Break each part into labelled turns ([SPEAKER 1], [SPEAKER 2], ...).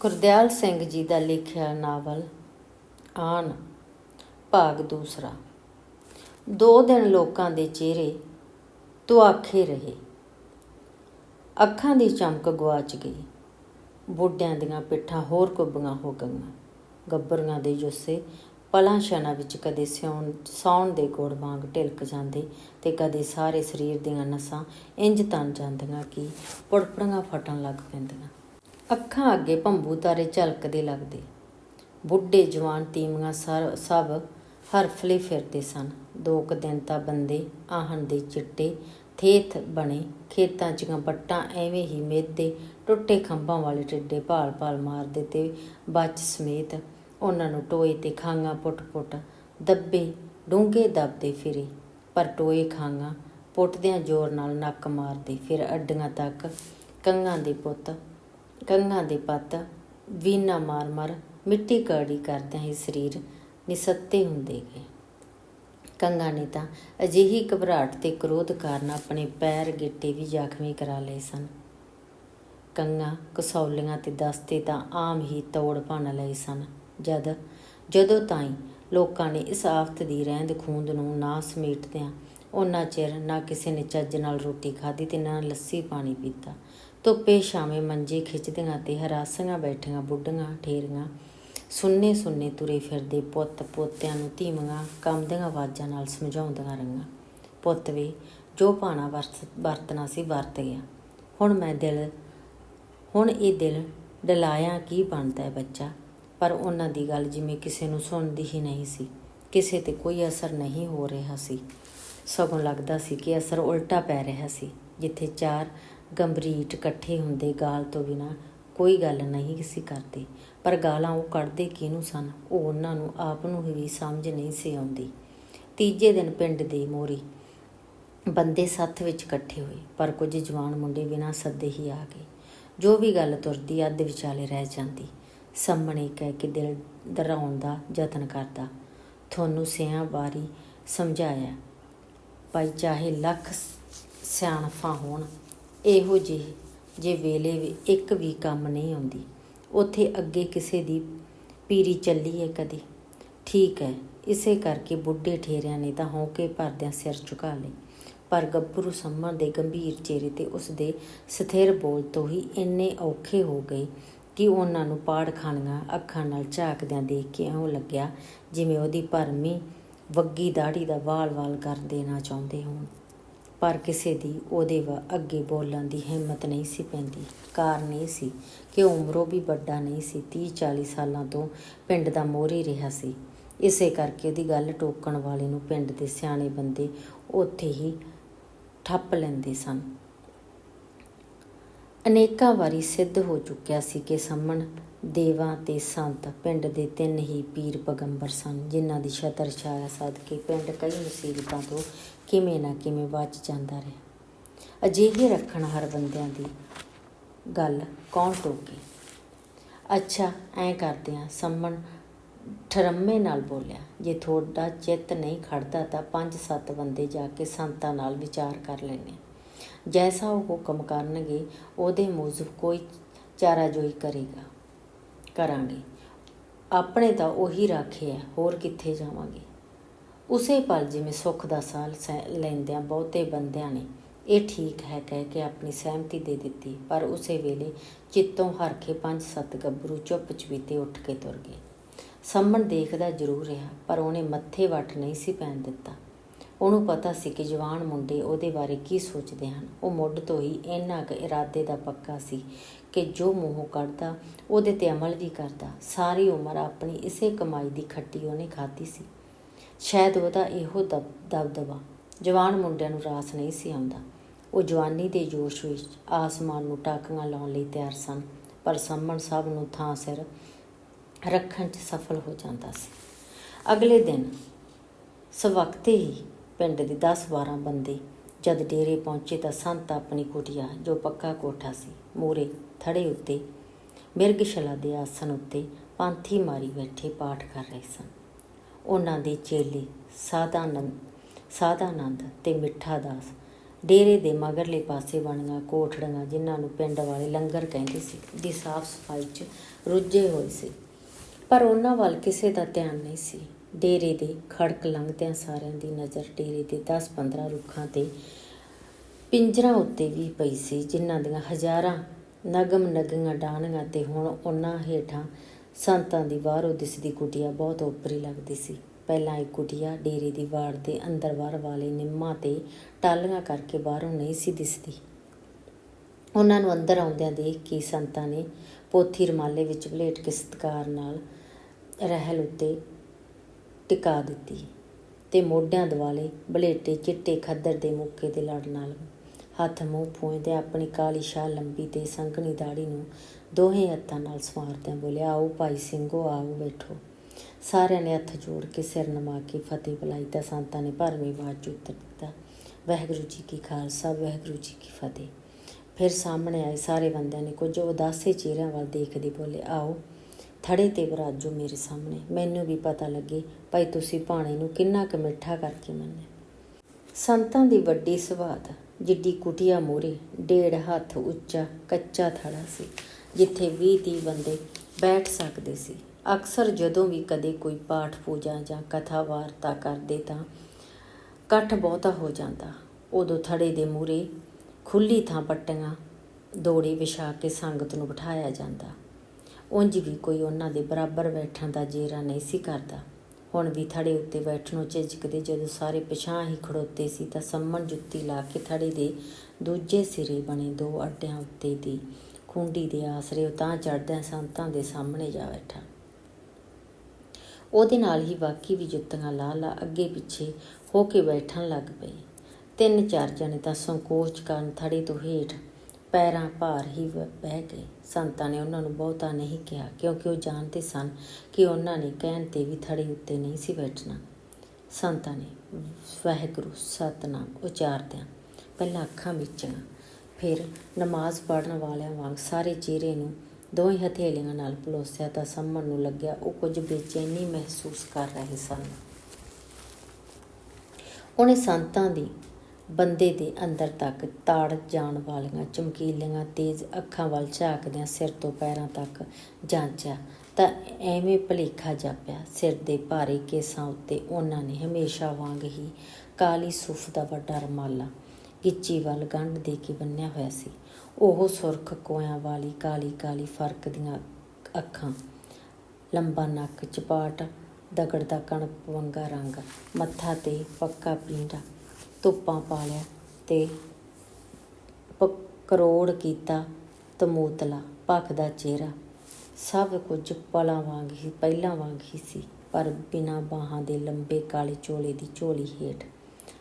[SPEAKER 1] ਗੁਰਦਿਆਲ ਸਿੰਘ ਜੀ ਦਾ ਲਿਖਿਆ ਨਾਵਲ ਆਨ, ਭਾਗ ਦੂਸਰਾ। ਦੋ ਦਿਨ ਲੋਕਾਂ ਦੇ ਚਿਹਰੇ ਤੁਆਖੇ ਰਹੇ। ਅੱਖਾਂ ਦੀ ਚਮਕ ਗਵਾਚ ਗਈ। ਬੁੱਢਿਆਂ ਦੀਆਂ ਪਿੱਠਾਂ ਹੋਰ ਕੁੱਬੀਆਂ ਹੋ ਗਈਆਂ। ਗੱਬਰੀਆਂ ਦੇ ਜੁੱਸੇ ਪਲਾਂ ਛਣਾ ਵਿੱਚ ਕਦੇ ਸਿਉਣ, ਸੌਣ ਦੇ ਗੋੜ ਵਾਂਗ ਢਿਲਕ ਜਾਂਦੇ ਤੇ ਕਦੇ ਸਾਰੇ ਸਰੀਰ ਦੀਆਂ ਨਸਾਂ ਇੰਜ ਤਨ ਜਾਂਦੀਆਂ ਕਿ ਪੁੜਪੜੀਆਂ ਫਟਣ ਲੱਗ ਪੈਂਦੀਆਂ। ਅੱਖਾਂ ਅੱਗੇ ਭੰਬੂ ਤਾਰੇ ਝਲਕਦੇ ਲੱਗਦੇ। ਬੁੱਢੇ ਜਵਾਨ ਤੀਮੀਆਂ ਸਰ, ਸਭ ਹਰਫਲੇ ਫਿਰਦੇ ਸਨ। ਦੋ ਕੁ ਦਿਨ ਤਾਂ ਬੰਦੇ ਆਹਣ ਦੇ ਚਿੱਟੇ ਥੇਥ ਬਣੇ। ਖੇਤਾਂ 'ਚ ਬੱਟਾਂ ਐਵੇਂ ਹੀ ਮੇਦੇ, ਟੁੱਟੇ ਖੰਭਾਂ ਵਾਲੇ ਟਿੱਡੇ ਭਾਲ-ਭਾਲ ਮਾਰਦੇ ਤੇ ਬੱਚ ਸਮੇਤ ਉਹਨਾਂ ਨੂੰ ਟੋਏ ਤੇ ਖਾਂਗਾ ਪੁੱਟ-ਪੁੱਟ ਦੱਬੇ, ਡੂੰਘੇ ਦੱਬਦੇ ਫਿਰੇ। ਪਰ ਟੋਏ ਖਾਂਗਾ ਪੁੱਟਦਿਆਂ ਜ਼ੋਰ ਨਾਲ ਨੱਕ ਮਾਰਦੇ, ਫਿਰ ਅੱਡੀਆਂ ਤੱਕ ਕੰਗਾਂ ਦੇ ਪੁੱਤ ਕੰਘਾਂ ਦੇ ਪੱਤ ਵੀਨਾ ਮਾਰ-ਮਾਰ ਮਿੱਟੀ ਕਾੜੀ ਕਰਦਿਆਂ ਹੀ ਸਰੀਰ ਨਿਸੱਤੇ ਹੁੰਦੇ ਗਏ। ਕੰਗਾ ਨੇ ਤਾਂ ਅਜਿਹੀ ਘਬਰਾਹਟ ਤੇ ਕ੍ਰੋਧ ਕਾਰਨ ਆਪਣੇ ਪੈਰ ਗਿੱਟੇ ਵੀ ਜ਼ਖਮੀ ਕਰਾ ਲਏ ਸਨ। ਕੰਗਾ ਕਸੌਲੀਆਂ ਤੇ ਦਸਤੇ ਤਾਂ ਆਮ ਹੀ ਤੋੜ ਭੰਨ ਲਏ ਸਨ। ਜਦ, ਜਦੋਂ ਤਾਈਂ ਲੋਕਾਂ ਨੇ ਇਸ ਆਫਤ ਦੀ ਰਹਿੰਦ ਖੂੰਦ ਨੂੰ ਨਾ ਸਮੇਟਦਿਆਂ ਉਹਨਾਂ ਚਿਰ ਨਾ ਕਿਸੇ ਨੇ ਚੱਜ ਨਾਲ ਰੋਟੀ ਖਾਧੀ ਤੇ ਨਾ ਲੱਸੀ ਪਾਣੀ ਪੀਤਾ ਧੁੱਪੇ ਛਾਵੇਂ ਮੰਜੇ ਖਿੱਚਦੀਆਂ ਤੇ ਹਰਾਸੀਆਂ ਬੈਠੀਆਂ ਬੁੱਢੀਆਂ ਠੇਰੀਆਂ। ਸੁੰਨੇ ਸੁੰਨੇ ਤੁਰੇ ਫਿਰਦੇ ਪੁੱਤ ਪੋਤਿਆਂ ਨੂੰ ਧੀਮੀਆਂ ਕੰਮਦੀਆਂ ਆਵਾਜ਼ਾਂ ਨਾਲ ਸਮਝਾਉਂਦੀਆਂ ਰਹੀਆਂ। ਪੁੱਤ ਵੀ, ਜੋ ਪਾਣਾ ਵਰਤਣਾ ਸੀ ਵਰਤ ਗਿਆ। ਹੁਣ ਮੈਂ ਦਿਲ, ਹੁਣ ਇਹ ਦਿਲ ਡਲਾਇਆ ਕੀ ਬਣਦਾ ਹੈ ਬੱਚਾ? ਪਰ ਉਹਨਾਂ ਦੀ ਗੱਲ ਜਿਵੇਂ ਕਿਸੇ ਨੂੰ ਸੁਣਦੀ ਹੀ ਨਹੀਂ ਸੀ। ਕਿਸੇ ਤੇ ਕੋਈ ਅਸਰ ਨਹੀਂ ਹੋ ਰਿਹਾ ਸੀ। ਸਗੋਂ ਲੱਗਦਾ ਸੀ ਕਿ ਅਸਰ ਉਲਟਾ ਪੈ ਰਿਹਾ ਸੀ, ਜਿੱਥੇ ਚਾਰ ਗੰਭਰੀਟ ਇਕੱਠੇ ਹੁੰਦੇ ਗਾਲ ਤੋਂ ਬਿਨਾ ਕੋਈ ਗੱਲ ਨਹੀਂ ਸੀ ਕਰਦੇ। ਪਰ ਗਾਲਾਂ ਉਹ ਕੱਢਦੇ ਕਿਹਨੂੰ ਸਨ? ਉਹ ਉਹਨਾਂ ਨੂੰ ਆਪ ਨੂੰ ਵੀ ਸਮਝ ਨਹੀਂ ਸੀ ਆਉਂਦੀ। ਤੀਜੇ ਦਿਨ ਪਿੰਡ ਦੇ ਮੋਰੀ ਬੰਦੇ ਸੱਥ ਵਿੱਚ ਇਕੱਠੇ ਹੋਏ, ਪਰ ਕੁਝ ਜਵਾਨ ਮੁੰਡੇ ਬਿਨਾਂ ਸੱਦੇ ਹੀ ਆ ਗਏ। ਜੋ ਵੀ ਗੱਲ ਤੁਰਦੀ ਅੱਧ ਵਿਚਾਲੇ ਰਹਿ ਜਾਂਦੀ। ਸਾਹਮਣੇ ਕਹਿ ਕੇ ਦਿਲ ਡਰਾਉਣ ਦਾ ਯਤਨ ਕਰਦਾ। ਤੁਹਾਨੂੰ ਸਿਆਂ ਬਾਰੀ ਸਮਝਾਇਆ। ਭਾਈ ਚਾਹੇ ਲੱਖ ਸਿਆਣਫਾਂ ਹੋਣ ਇਹੋ ਜਿਹੇ, ਜੇ ਵੇਲੇ ਵੀ ਇੱਕ ਵੀ ਕੰਮ ਨਹੀਂ ਆਉਂਦੀ, ਉੱਥੇ ਅੱਗੇ ਕਿਸੇ ਦੀ ਪੀਰੀ ਚੱਲੀ ਹੈ ਕਦੀ। ਠੀਕ ਹੈ, ਇਸੇ ਕਰਕੇ ਬੁੱਢੇ ਠੇਰਿਆਂ ਨੇ ਤਾਂ ਹੌਕੇ ਭਰਦਿਆਂ ਸਿਰ ਝੁਕਾ ਲਏ। ਪਰ ਗੱਭਰੂ ਸੰਮਣ ਦੇ ਗੰਭੀਰ ਚਿਹਰੇ ਤੇ ਉਸ ਦੇ ਸਥਿਰ ਬੋਲ ਤੋਂ ਹੀ ਇੰਨੇ ਔਖੇ ਹੋ ਗਏ ਕਿ ਉਹਨਾਂ ਨੂੰ ਪਾੜ ਖਾਣੀਆਂ ਅੱਖਾਂ ਨਾਲ ਝਾਕਦਿਆਂ ਦੇਖ ਕੇ ਇਉਂ ਲੱਗਿਆ ਜਿਵੇਂ ਉਹਦੀ ਭਰਮੀ ਵੱਗੀ ਦਾੜੀ ਦਾ ਵਾਲ-ਵਾਲ ਕਰ ਦੇਣਾ ਚਾਹੁੰਦੇ ਹੋਣ। ਪਰ ਕਿਸੇ ਦੀ ਉਹਦੇ ਅੱਗੇ ਬੋਲਣ ਦੀ ਹਿੰਮਤ ਨਹੀਂ ਸੀ ਪੈਂਦੀ। ਕਾਰਨ ਇਹ ਸੀ ਕਿ ਉਮਰੋਂ ਵੀ ਵੱਡਾ ਨਹੀਂ ਸੀ। 30 40 ਸਾਲਾਂ ਤੋਂ ਪਿੰਡ ਦਾ ਮੋਹਰੀ ਰਿਹਾ ਸੀ। ਇਸੇ ਕਰਕੇ ਉਹਦੀ ਗੱਲ ਟੋਕਣ ਵਾਲੇ ਨੂੰ ਪਿੰਡ ਦੇ ਸਿਆਣੇ ਬੰਦੇ ਉੱਥੇ ਹੀ ਠੱਪ ਲੈਂਦੇ ਸਨ। ਅਨੇਕਾਂ ਵਾਰੀ ਸਿੱਧ ਹੋ ਚੁੱਕਿਆ ਸੀ ਕਿ ਸੰਮਣ, ਦੇਵਾਂ ਤੇ ਸੰਤ ਪਿੰਡ ਦੇ ਤਿੰਨ ਹੀ ਪੀਰ ਪਗੰਬਰ ਸਨ, ਜਿਨ੍ਹਾਂ ਦੀ ਛਤਰ ਛਾਇਆ ਸਦਕੇ ਪਿੰਡ ਕਈ ਮੁਸੀਬਤਾਂ ਤੋਂ ਕਿਵੇਂ ਨਾ ਕਿਵੇਂ ਬਚ ਜਾਂਦਾ ਰਿਹਾ। ਅਜਿਹੇ ਰੱਖਣ ਹਰ ਬੰਦਿਆਂ ਦੀ ਗੱਲ ਕੌਣ ਟੋਕੇ? ਅੱਛਾ, ਐਂ ਕਰਦੇ ਆ, ਸੰਮਣ ਠਰਮੇ ਨਾਲ ਬੋਲਿਆ, ਜੇ ਤੁਹਾਡਾ ਚਿੱਤ ਨਹੀਂ ਖੜਦਾ ਤਾਂ ਪੰਜ ਸੱਤ ਬੰਦੇ ਜਾ ਕੇ ਸੰਤਾਂ ਨਾਲ ਵਿਚਾਰ ਕਰ ਲੈਣੇ ਜੈਸਾ ਉਹ ਹੁਕਮ ਕਰਨਗੇ, ਉਹਦੇ ਮੂਜਬ ਕੋਈ ਚਾਰਾਜੋਈ ਕਰੇਗਾ। ਕਰਾਂਗੇ। ਆਪਣੇ ਤਾਂ ਉਹੀ ਰਾਖੇ ਆ, ਹੋਰ ਕਿੱਥੇ ਜਾਵਾਂਗੇ? ਉਸੇ ਪਲ ਜਿਵੇਂ ਸੁੱਖ ਦਾ ਸਾਲ ਲੈਂਦਿਆਂ ਬਹੁਤੇ ਬੰਦਿਆਂ ਨੇ ਇਹ ਠੀਕ ਹੈ ਕਹਿ ਕੇ ਆਪਣੀ ਸਹਿਮਤੀ ਦੇ ਦਿੱਤੀ, ਪਰ ਉਸੇ ਵੇਲੇ ਚਿੱਤੋਂ ਹਰਖੇ ਪੰਜ ਸੱਤ ਗੱਭਰੂ ਚੁੱਪ ਚਵੀਤੇ ਉੱਠ ਕੇ ਤੁਰ ਗਏ। ਸੰਮਣ ਦੇਖਦਾ ਜ਼ਰੂਰ ਰਿਹਾ, ਪਰ ਉਹਨੇ ਮੱਥੇ ਵੱਟ ਨਹੀਂ ਸੀ ਪੈਣ ਦਿੱਤਾ। ਉਹਨੂੰ ਪਤਾ ਸੀ ਕਿ ਜਵਾਨ ਮੁੰਡੇ ਉਹਦੇ ਬਾਰੇ ਕੀ ਸੋਚਦੇ ਹਨ। ਉਹ ਮੁੱਢ ਤੋਂ ਹੀ ਇੰਨਾ ਕੁ ਇਰਾਦੇ ਦਾ ਪੱਕਾ ਸੀ ਕਿ ਜੋ ਮੂੰਹੋਂ ਕੱਢਦਾ, ਉਹਦੇ ਤੇ ਅਮਲ ਵੀ ਕਰਦਾ। ਸਾਰੀ ਉਮਰ ਆਪਣੀ ਇਸੇ ਕਮਾਈ ਦੀ ਖੱਟੀ ਉਹਨੇ ਖਾਧੀ ਸੀ। ਸ਼ਾਇਦ ਉਹਦਾ ਇਹੋ ਦਬਦਬਾ। ਜਵਾਨ ਮੁੰਡਿਆਂ ਨੂੰ ਰਾਸ ਨਹੀਂ ਸੀ ਆਉਂਦਾ। ਉਹ ਜਵਾਨੀ ਦੇ ਜੋਸ਼ ਵਿੱਚ ਆਸਮਾਨ ਨੂੰ ਟਾਕੀਆਂ ਲਾਉਣ ਲਈ ਤਿਆਰ ਸਨ, ਪਰ ਸੰਮਣ ਸਭ ਨੂੰ ਥਾਂ ਸਿਰ ਰੱਖਣ 'ਚ ਸਫਲ ਹੋ ਜਾਂਦਾ ਸੀ। ਅਗਲੇ ਦਿਨ ਸਵਕਤੇ ਹੀ ਪਿੰਡ ਦੇ 10-12 ਬੰਦੇ ਜਦ ਡੇਰੇ ਪਹੁੰਚੇ ਤਾਂ ਸੰਤ ਆਪਣੀ ਕੁਟਿਆ, ਜੋ ਪੱਕਾ ਕੋਠਾ ਸੀ ਮੂਰੇ ਥੜੇ ਉੱਤੇ ਮਿਰਗਸ਼ਲਾ ਦੇ ਆਸਨ ਉੱਤੇ ਪਾਂਥੀ ਮਾਰੀ ਬੈਠੇ ਪਾਠ ਕਰ ਰਹੇ ਸਨ। ਉਹਨਾਂ ਦੇ ਚੇਲੇ ਸਾਦਾਨੰਦ ਸਾਧਾਨੰਦ ਤੇ ਮਿੱਠਾ ਦਾਸ। ਡੇਰੇ ਦੇ ਮਗਰਲੇ ਪਾਸੇ ਬਣੀਆਂ ਕੋਠੜੀਆਂ ਜਿਨ੍ਹਾਂ ਨੂੰ ਪਿੰਡ ਵਾਲੇ ਲੰਗਰ ਕਹਿੰਦੇ ਸੀ, ਦੀ ਸਾਫ਼ ਸਫ਼ਾਈ 'ਚ ਰੁੱਝੇ ਹੋਏ ਸੀ। ਪਰ ਉਹਨਾਂ ਵੱਲ ਕਿਸੇ ਦਾ ਧਿਆਨ ਨਹੀਂ ਸੀ। ਡੇਰੇ ਦੇ ਖੜਕ ਲੰਘਦਿਆਂ ਸਾਰਿਆਂ ਦੀ ਨਜ਼ਰ ਡੇਰੇ ਦੇ 10-15 ਰੁੱਖਾਂ ਤੇ ਪਿੰਜਰਾਂ ਉੱਤੇ ਵੀ ਪਈ ਸੀ, ਜਿਨ੍ਹਾਂ ਦੀਆਂ ਹਜ਼ਾਰਾਂ ਨਗਮ ਨਗੀਆਂ ਡਾਹਣੀਆਂ ਤੇ ਹੁਣ ਉਹਨਾਂ ਹੇਠਾਂ ਸੰਤਾਂ ਦੀ ਬਾਹਰੋਂ ਦਿਸਦੀ ਕੁਟੀਆ ਬਹੁਤ ਓਪਰੀ ਲੱਗਦੀ ਸੀ। ਪਹਿਲਾਂ ਇਹ ਕੁਟੀਆ ਡੇਰੇ ਦੀ ਵਾੜ ਦੇ ਅੰਦਰ ਬਾਹਰ ਵਾਲੇ ਨਿੰਮਾਂ ਤੇ ਟਾਲੀਆਂ ਕਰਕੇ ਬਾਹਰੋਂ ਨਹੀਂ ਸੀ ਦਿਸਦੀ। ਉਹਨਾਂ ਨੂੰ ਅੰਦਰ ਆਉਂਦਿਆਂ ਦੇਖ ਕੇ ਸੰਤਾਂ ਨੇ ਪੋਥੀ ਰਮਾਲੇ ਵਿੱਚ ਬਲੇਟ ਕੇ ਸਤਿਕਾਰ ਨਾਲ ਰਹਿਲ ਉੱਤੇ ਟਿਕਾ ਦਿੱਤੀ ਤੇ ਮੋਢਿਆਂ ਦੁਆਲੇ ਬਲੇਟੇ ਚਿੱਟੇ ਖੱਦਰ ਦੇ ਮੁੱਕੇ ਦੇ ਲੜ ਨਾਲ ਹੱਥ ਮੂੰਹ ਪੂੰਝਦੇ ਆਪਣੀ ਕਾਲੀ ਸ਼ਾਹ ਲੰਬੀ ਤੇ ਸੰਘਣੀ ਦਾੜੀ ਨੂੰ ਦੋਹੇ ਹੱਥਾਂ ਨਾਲ ਸਵਾਰਦਿਆਂ ਬੋਲਿਆ, ਆਓ ਭਾਈ ਸਿੰਘੋ, ਆਓ ਬੈਠੋ। ਸਾਰਿਆਂ ਨੇ ਹੱਥ ਜੋੜ ਕੇ ਸਿਰ ਨਮਾ ਕੇ ਫਤਿਹ ਬੁਲਾਈ ਤਾਂ ਸੰਤਾਂ ਨੇ ਭਰਵੀਂ ਆਵਾਜ਼ 'ਚ ਉੱਤਰ ਦਿੱਤਾ, ਵਾਹਿਗੁਰੂ ਜੀ ਕੀ ਖਾਲਸਾ, ਵਾਹਿਗੁਰੂ ਜੀ ਕੀ ਫਤਿਹ। ਫਿਰ ਸਾਹਮਣੇ ਆਏ ਸਾਰੇ ਬੰਦਿਆਂ ਨੇ ਕੁਝ ਉਦਾਸੇ ਚਿਹਰਿਆਂ ਵੱਲ ਦੇਖਦੇ ਬੋਲੇ, ਆਓ, ਥੜੇ ਤੇ ਬਰਾਜੋ ਮੇਰੇ ਸਾਹਮਣੇ। ਮੈਨੂੰ ਵੀ ਪਤਾ ਲੱਗੇ ਭਾਈ ਤੁਸੀਂ ਭਾਣੇ ਨੂੰ ਕਿੰਨਾ ਕੁ ਮਿੱਠਾ ਕਰਕੇ ਮੰਨਿਆ ਸੰਤਾਂ ਦੀ ਵੱਡੀ ਸਵਾਦ ਜਿੱਡੀ ਕੁਟੀਆ ਮੋਰੇ, ਡੇਢ ਹੱਥ ਉੱਚਾ, ਕੱਚਾ ਥੜਾ ਸੀ। ਜਿੱਥੇ 20 30 ਬੰਦੇ ਬੈਠ ਸਕਦੇ ਸੀ। ਅਕਸਰ ਜਦੋਂ ਵੀ ਕਦੇ ਕੋਈ ਪਾਠ ਪੂਜਾ ਜਾਂ ਕਥਾ ਵਾਰਤਾ ਕਰਦੇ ਤਾਂ ਇਕੱਠ ਬਹੁਤਾ ਹੋ ਜਾਂਦਾ। ਉਦੋਂ ਥੜੇ ਦੇ ਮੂਰੇ ਖੁੱਲੀ ਥਾਂ ਪੱਟੀਆਂ ਦੋੜੇ ਵਿਛਾ ਕੇ ਸੰਗਤ ਨੂੰ ਬਿਠਾਇਆ ਜਾਂਦਾ। ਉਂਝ ਵੀ ਕੋਈ ਉਹਨਾਂ ਦੇ ਬਰਾਬਰ ਬੈਠਣ ਦਾ ਜੇਰਾ ਨਹੀਂ ਸੀ ਕਰਦਾ। ਹੁਣ ਵੀ ਥੜੇ ਉੱਤੇ ਬੈਠਣੋਂ ਝਿਜਕਦੇ ਜਦੋਂ ਸਾਰੇ ਪਿਛਾਂ ਹੀ ਖੜੋਤੇ ਸੀ ਤਾਂ ਸੰਮਣ ਜੁੱਤੀ ਲਾ ਕੇ ਥੜੇ ਦੇ ਦੂਜੇ ਸਿਰੇ ਬਣੇ ਦੋ ਅੱਡਿਆਂ ਉੱਤੇ ਦੀ ਖੁੰਡੀ ਦੇ ਆਸਰੇ ਉਤਾਂ ਚੜਦਿਆਂ ਸੰਤਾਂ ਦੇ ਸਾਹਮਣੇ ਜਾ ਬੈਠਾ। ਉਹਦੇ ਨਾਲ ਹੀ ਬਾਕੀ ਵੀ ਜੁੱਤੀਆਂ ਲਾ ਲਾ ਅੱਗੇ ਪਿੱਛੇ ਹੋ ਕੇ ਬੈਠਣ ਲੱਗ ਪਏ ਤਿੰਨ ਚਾਰ ਜਣੇ ਤਾਂ ਸੰਕੋਚ ਕਾਰਨ ਥੜੇ ਤੋਂ ਹੇਠ ਪੈਰਾਂ ਭਾਰ ਹੀ ਬਹਿ ਗਏ। ਸੰਤਾਂ ਨੇ ਉਹਨਾਂ ਨੂੰ ਬਹੁਤਾ ਨਹੀਂ ਕਿਹਾ, ਕਿਉਂਕਿ ਉਹ ਜਾਣਦੇ ਸਨ ਕਿ ਉਹਨਾਂ ਨੇ ਕਹਿਣ ਤੇ ਵੀ ਥੜੀ ਉੱਤੇ ਨਹੀਂ ਸੀ ਬੈਠਣਾ। ਸੰਤਾਂ ਨੇ, ਵਾਹਿਗੁਰੂ, ਸਤਨਾਮ, ਉਚਾਰਦਿਆਂ, ਪਹਿਲਾਂ ਅੱਖਾਂ ਮੀਚੀਆਂ ਫਿਰ ਨਮਾਜ਼ ਪੜ੍ਹਨ ਵਾਲਿਆਂ ਵਾਂਗ ਸਾਰੇ ਚਿਹਰੇ ਨੂੰ ਦੋਵੇਂ ਹਥੇਲੀਆਂ ਨਾਲ ਪਲੋਸਿਆ ਤਾਂ ਸੰਮਣ ਨੂੰ ਲੱਗਿਆ, ਉਹ ਕੁਝ ਬੇਚੈਨੀ ਮਹਿਸੂਸ ਕਰ ਰਹੇ ਸਨ। ਉਹਨੇ ਸੰਤਾਂ ਦੀ, ਬੰਦੇ ਦੇ ਅੰਦਰ ਤੱਕ ਤਾੜ ਜਾਣ ਵਾਲੀਆਂ ਚਮਕੀਲੀਆਂ ਤੇਜ਼ ਅੱਖਾਂ ਵੱਲ ਝਾਕਦਿਆਂ ਸਿਰ ਤੋਂ ਪੈਰਾਂ ਤੱਕ ਜਾਂਚਿਆ ਤਾਂ ਐਵੇਂ ਭਲੇਖਾ ਜਾਪਿਆ, ਸਿਰ ਦੇ ਭਾਰੇ ਕੇਸਾਂ ਉੱਤੇ ਉਹਨਾਂ ਨੇ ਹਮੇਸ਼ਾ ਵਾਂਗ ਹੀ ਕਾਲੀ ਸੁਫ ਦਾ ਵੱਡਾ ਰਮਾਲਾ ਗਿੱਚੀ ਵੱਲ ਗੰਢ ਦੇ ਕੇ ਬੰਨਿਆ ਹੋਇਆ ਸੀ। ਉਹ ਸੁਰਖ ਕੋਇਆਂ ਵਾਲੀ ਕਾਲੀ ਕਾਲੀ ਫ਼ਰਕ ਦੀਆਂ ਅੱਖਾਂ, ਲੰਬਾ ਨੱਕ, ਚਪਾਟ ਦਗੜਦਾ ਕਣਕ ਵੰਗਾ ਰੰਗ, ਮੱਥਾ ਤੇ ਪੱਕਾ ਪੀਂਡਾ, ਧੁੱਪਾਂ ਪਾ ਲਿਆ ਤੇ ਕਰੋੜ ਕੀਤਾ ਤਮੋਤਲਾ, ਭਖਦਾ ਚਿਹਰਾ। ਸਭ ਕੁਝ ਪਲਾਂ ਵਾਂਗ ਹੀ, ਪਹਿਲਾਂ ਵਾਂਗ ਹੀ ਸੀ, ਪਰ ਬਿਨਾਂ ਬਾਹਾਂ ਦੇ ਲੰਬੇ ਕਾਲੇ ਚੋਲੇ ਦੀ ਝੋਲੀ ਹੇਠ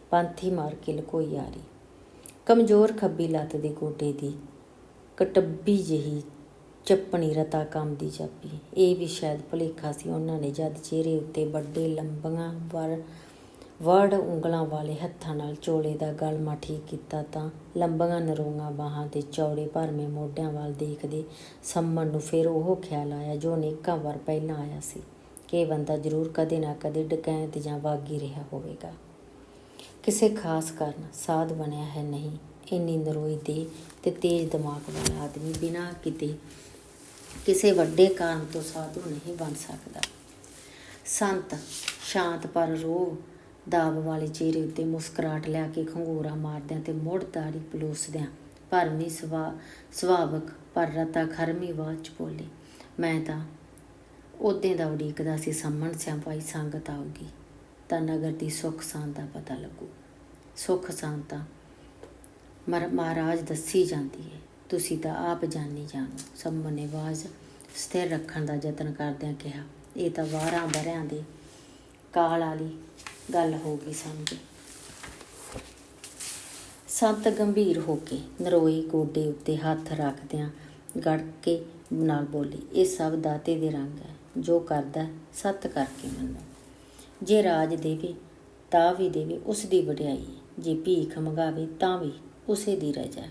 [SPEAKER 1] ਪੰਥੀ ਮਾਰ ਕੇ ਲਕੋਈ ਆ ਰਹੀ। ਕਮਜ਼ੋਰ ਖੱਬੀ ਲੱਤ ਦੇ ਗੋਡੇ ਦੀ ਕਟੱਬੀ ਜਿਹੀ ਚੱਪਣੀ ਰਤਾ ਕੰਮ ਦੀ ਜਾਪੀ ਇਹ ਵੀ ਸ਼ਾਇਦ ਭੁਲੇਖਾ ਸੀ, ਉਹਨਾਂ ਨੇ ਜਦ ਚਿਹਰੇ ਉੱਤੇ ਵੱਡੇ ਲੰਬੀਆਂ ਵਰ, ਵੜ ਉਂਗਲਾਂ ਵਾਲੇ ਹੱਥਾਂ ਨਾਲ ਚੋਲੇ ਦਾ ਗਲਮਾ ਠੀਕ ਕੀਤਾ ਤਾਂ ਲੰਬੀਆਂ ਨਰੋਂਗਾਂ ਬਾਹਾਂ ਤੇ ਚੌੜੇ ਭਰਵੇਂ ਮੋਢਿਆਂ ਵੱਲ ਦੇਖਦੇ ਸੰਮਣ ਨੂੰ ਫਿਰ ਉਹ ਖਿਆਲ ਆਇਆ ਜੋ ਅਨੇਕਾਂ ਵਾਰ ਪਹਿਲਾਂ ਆਇਆ ਸੀ। ਕਿ ਬੰਦਾ ਜ਼ਰੂਰ ਕਦੇ ਨਾ ਕਦੇ ਡਕੈਂਤ ਜਾਂ ਵਾਗੀ ਰਿਹਾ ਹੋਵੇਗਾ। ਕਿਸੇ ਖਾਸ ਕਾਰਨ ਸਾਧ ਬਣਿਆ ਹੈ ਨਹੀਂ। ਇੰਨੀ ਨਰੋਈ ਦੇ ਤੇ ਤੇਜ਼ ਦਿਮਾਗ ਵਾਲਾ ਆਦਮੀ ਬਿਨਾਂ ਕਿਤੇ ਕਿਸੇ ਵੱਡੇ ਕਾਰਨ ਤੋਂ ਸਾਧੂ ਨਹੀਂ ਬਣ ਸਕਦਾ। ਸੰਤ ਸ਼ਾਂਤ ਪਰ ਰੋਹ ਦਾਬ ਵਾਲੇ ਚਿਹਰੇ ਉੱਤੇ ਮੁਸਕਰਾਟ ਲਿਆ ਕੇ ਖੰਗੂਰਾ ਮਾਰਦਿਆਂ ਤੇ ਮੁੜ ਦਾੜੀ ਪਲੋਸਦਿਆਂ ਭਰਮੀ ਸੁਭਾ ਸੁਭਾਵਕ ਪਰ ਰਤਾ ਖਰਮੀ ਆਵਾਜ਼ 'ਚ ਬੋਲੇ, ਮੈਂ ਤਾਂ ਉਹਦੇ ਦਾ ਉਡੀਕਦਾ ਸੀ ਸੰਮਣ ਸਿਆਪਾਈ ਸੰਗਤ ਆਊਗੀ। ਤਾਂ ਨਗਰ ਦੀ ਸੁੱਖ ਸਾਂਦ ਦਾ ਪਤਾ ਲੱਗੂ। ਸੁੱਖ ਸਾਂਦ ਤਾਂ ਮਰ, ਮਹਾਰਾਜ ਦੱਸੀ ਜਾਂਦੀ ਹੈ। ਤੁਸੀਂ ਤਾਂ ਆਪ ਜਾਣੀ ਜਾਣੋ। ਸੰਮਣ ਨੇ ਆਵਾਜ਼ ਸਥਿਰ ਰੱਖਣ ਦਾ ਯਤਨ ਕਰਦਿਆਂ ਕਿਹਾ, ਇਹ ਤਾਂ ਵਾਰਾਂ ਬਰਿਆਂ ਦੇ ਕਾਲ ਵਾਲੀ ਗੱਲ ਹੋ ਗਈ ਸਮਝ। ਸੰਤ ਗੰਭੀਰ ਹੋ ਕੇ ਨਰੋਏ ਗੋਡੇ ਉੱਤੇ ਹੱਥ ਰੱਖਦਿਆਂ ਗੜ ਕੇ ਨਾਲ ਬੋਲੀ, ਇਹ ਸਭ ਦਾਤੇ ਦੇ ਰੰਗ ਹੈ। ਜੋ ਕਰਦਾ ਸਤ ਕਰਕੇ ਮੰਨੋ। ਜੇ ਰਾਜ ਦੇਵੇ, ਤਾਂ ਵੀ ਦੇਵੇ, ਉਸ ਦੀ ਵਡਿਆਈ। ਜੇ ਭੀਖ ਮੰਗਾਵੇ, ਤਾਂ ਵੀ ਉਸੇ ਦੀ ਰਜਾ।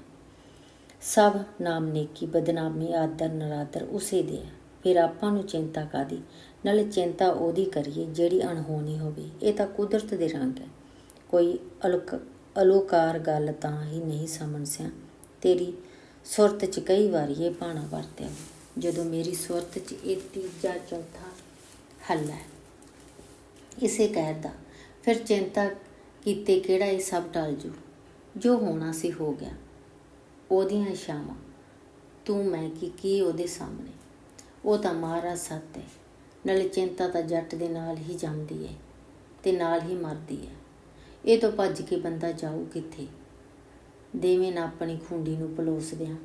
[SPEAKER 1] ਸਭ ਨਾਮ ਨੇਕੀ, ਬਦਨਾਮੀ, ਆਦਰ, ਨਰਾਦਰ ਉਸੇ ਦੇ ਹੈ ਫਿਰ ਆਪਾਂ ਨੂੰ ਚਿੰਤਾ ਕਾਦੀ ਨਾਲੇ ਚਿੰਤਾ ਉਹਦੀ ਕਰੀਏ ਜਿਹੜੀ ਅਣਹੋਣੀ ਹੋਵੇ। ਇਹ ਤਾਂ ਕੁਦਰਤ ਦੇ ਰੰਗ ਹੈ। ਕੋਈ ਅਲਕ, ਅਲੋਕਾਰ ਗੱਲ ਤਾਂ ਹੀ ਨਹੀਂ ਸਮਝ ਸਿਆ। ਤੇਰੀ ਸੁਰਤ 'ਚ ਕਈ ਵਾਰੀ ਇਹ ਭਾਣਾ ਵਰਤਿਆ। ਜਦੋਂ ਮੇਰੀ ਸੁਰਤ 'ਚ ਇਹ ਤੀਜਾ, ਚੌਥਾ ਹੱਲ ਹੈ। ਇਸੇ ਕਹਿਰ ਦਾ। ਫਿਰ ਚਿੰਤਾ ਕੀਤੇ ਕਿਹੜਾ ਇਹ ਸਭ ਟਲ ਜੂ? ਜੋ ਹੋਣਾ ਸੀ ਹੋ ਗਿਆ। ਉਹਦੀਆਂ ਇਸ਼ਾਵਾਂ ਤੂੰ, ਮੈਂ ਕੀ ਕੀ ਉਹਦੇ ਸਾਹਮਣੇ? ਉਹ ਤਾਂ ਮਹਾਰਾਜ ਸੱਤ ਹੈ। ਨਾਲੇ ਚਿੰਤਾ ਤਾਂ ਜੱਟ ਦੇ ਨਾਲ ਹੀ ਜੰਮਦੀ ਹੈ ਤੇ ਨਾਲ ਹੀ ਮਰਦੀ ਹੈ। ਇਹ ਤੋਂ ਭੱਜ ਕੇ ਬੰਦਾ ਜਾਊ ਕਿੱਥੇ? ਦੇਵੇਂ ਨਾ ਆਪਣੀ ਖੁੰਡੀ ਨੂੰ ਪਲੋਸਦਿਆਂ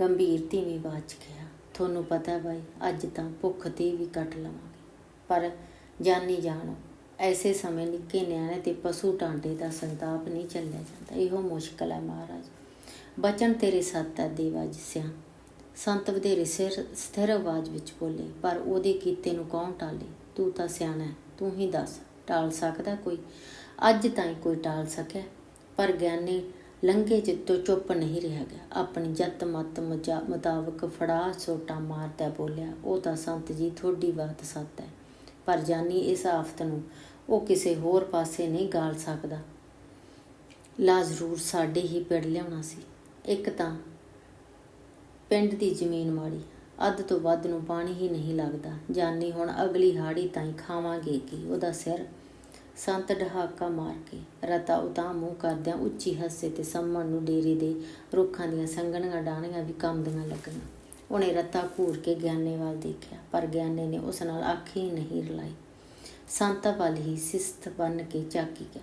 [SPEAKER 1] ਗੰਭੀਰ ਧੀਮੀ ਬਾਚ ਗਿਆ ਤੁਹਾਨੂੰ ਪਤਾ ਬਾਈ, ਅੱਜ ਤਾਂ ਭੁੱਖ ਤੇ ਵੀ ਕੱਟ ਲਵਾਂਗੇ। ਪਰ ਜਾਨੀ ਜਾਣ ਐਸੇ ਸਮੇਂ ਨਿੱਕੇ ਨਿਆਣੇ ਤੇ ਪਸ਼ੂ ਟਾਂਡੇ ਦਾ ਸੰਤਾਪ ਨਹੀਂ ਚੱਲਿਆ ਜਾਂਦਾ। ਇਹੋ ਮੁਸ਼ਕਲ ਹੈ ਮਹਾਰਾਜ। ਬਚਨ ਤੇਰੇ ਸੱਤ ਹੈ ਦੇਵਾ ਜਿਸਿਆ। ਸੰਤ ਵਧੇਰੇ ਸਿਰ, ਸਥਿਰ ਆਵਾਜ਼ ਵਿੱਚ ਬੋਲੇ, ਪਰ ਉਹਦੇ ਕੀਤੇ ਨੂੰ ਕੌਣ ਟਾਲੇ? ਤੂੰ ਤਾਂ ਸਿਆਣਾ ਤੂੰ ਹੀ ਦੱਸ, ਟਾਲ ਸਕਦਾ ਕੋਈ? ਅੱਜ ਤਾਈਂ ਕੋਈ ਟਾਲ ਸਕਿਆ? ਪਰ ਗਿਆਨੀ ਲੰਘੇ ਜਿੱਤੋਂ ਚੁੱਪ ਨਹੀਂ ਰਿਹਾ ਗਿਆ। ਆਪਣੀ ਜੱਤ ਮਤ ਮੁਜਾ- ਮੁਤਾਬਕ ਫੜਾ ਸੋਟਾ ਮਾਰਦਾ ਬੋਲਿਆ, ਉਹ ਤਾਂ ਸੰਤ ਜੀ ਤੁਹਾਡੀ ਬਾਤ ਸੱਤ ਹੈ। ਪਰ ਜਾਨੀ ਇਸ ਆਫਤ ਨੂੰ ਉਹ ਕਿਸੇ ਹੋਰ ਪਾਸੇ ਨਹੀਂ ਗਾਲ ਸਕਦਾ। ਲਾ ਜ਼ਰੂਰ ਸਾਡੇ ਹੀ ਪਿੰਡ ਲਿਆਉਣਾ ਸੀ। ਇੱਕ ਤਾਂ ਪਿੰਡ ਦੀ ਜ਼ਮੀਨ ਮਾੜੀ, ਅੱਧ ਤੋਂ ਵੱਧ ਨੂੰ ਪਾਣੀ ਹੀ ਨਹੀਂ ਲੱਗਦਾ। ਜਾਨੀ ਹੁਣ ਅਗਲੀ ਹਾੜੀ ਤਾਈਂ ਖਾਵਾਂਗੇ ਕੀ? ਉਹਦਾ ਸਿਰ ਸੰਤ ਢਹਾਕਾ ਮਾਰ ਕੇ, ਰਤਾ ਉਤਾ ਮੂੰਹ ਕਰਦਿਆਂ ਉੱਚੀ ਹੱਸੇ ਤੇ ਸੰਮਣ ਨੂੰ ਡੇਰੇ ਦੇ ਰੁੱਖਾਂ ਦੀਆਂ ਸੰਗਣੀਆਂ ਡਾਣੀਆਂ ਵੀ ਕੰਬਦੀਆਂ ਲੱਗੀਆਂ। ਉਹਨੇ ਰੱਤਾ ਘੂਰ ਕੇ ਗਿਆਨੇ ਵੱਲ ਦੇਖਿਆ, ਪਰ ਗਿਆਨੇ ਨੇ ਉਸ ਨਾਲ ਅੱਖ ਹੀ ਨਹੀਂ ਰਲਾਈ। ਸੰਤ ਵੱਲ ਹੀ ਸਿਸਤ ਬਨ ਕੇ ਝਾਕੀ ਗਿਆ।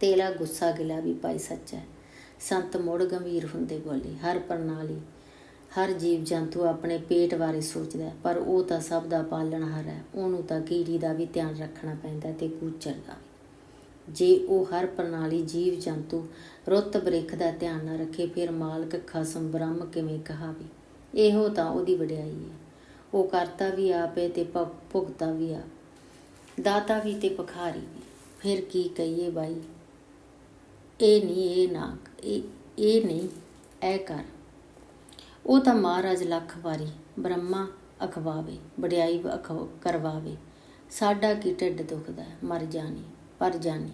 [SPEAKER 1] ਤੇਲਾ ਗੁੱਸਾ ਗਿਲਾ ਵੀ ਭਾਈ ਸੱਚਾ ਹੈ। ਸੰਤ ਮੁੜ ਗੰਭੀਰ ਹੁੰਦੇ ਬੋਲੇ, ਹਰ ਪ੍ਰਣਾਲੀ, ਹਰ ਜੀਵ ਜੰਤੂ ਆਪਣੇ ਪੇਟ ਬਾਰੇ ਸੋਚਦਾ ਪਰ ਉਹ ਤਾਂ ਸਭ ਦਾ ਪਾਲਣਹਾਰ ਹੈ। ਉਹਨੂੰ ਤਾਂ ਕੀੜੀ ਦਾ ਵੀ ਧਿਆਨ ਰੱਖਣਾ ਪੈਂਦਾ ਤੇ ਕੂਚਰ ਦਾ ਵੀ। ਜੇ ਉਹ ਹਰ ਪ੍ਰਣਾਲੀ ਜੀਵ ਜੰਤੂ ਰੁੱਤ ਬ੍ਰਿਖ ਦਾ ਧਿਆਨ ਨਾ ਰੱਖੇ, ਫਿਰ ਮਾਲਕ ਖਸਮ ਬ੍ਰਹਮ ਕਿਵੇਂ ਕਹਾਵੇ? ਇਹੋ ਤਾਂ ਉਹਦੀ ਵਡਿਆਈ ਹੈ। ਉਹ ਕਰਤਾ ਵੀ ਆਪੇ ਤੇ ਭ- ਭੁਗਤਾ ਵੀ ਆ ਦਾਤਾ ਵੀ ਤੇ ਭਖਾਰੀ ਵੀ। ਫਿਰ ਕੀ ਕਹੀਏ ਬਾਈ? ਇਹ ਨਹੀਂ ਇਹ ਨਾ ਇਹ ਇਹ ਨਹੀਂ ਐ ਕਰ। ਉਹ ਤਾਂ ਮਹਾਰਾਜ ਲੱਖ ਵਾਰੀ ਬ੍ਰਹਮਾ ਅਖਵਾਵੇ ਵਡਿਆਈ ਅਖ- ਕਰਵਾਵੇ। ਸਾਡਾ ਕੀ ਢਿੱਡ ਦੁਖਦਾ ਹੈ, ਮਰ ਜਾਣੀ ਪਰ ਜਾਣੀ।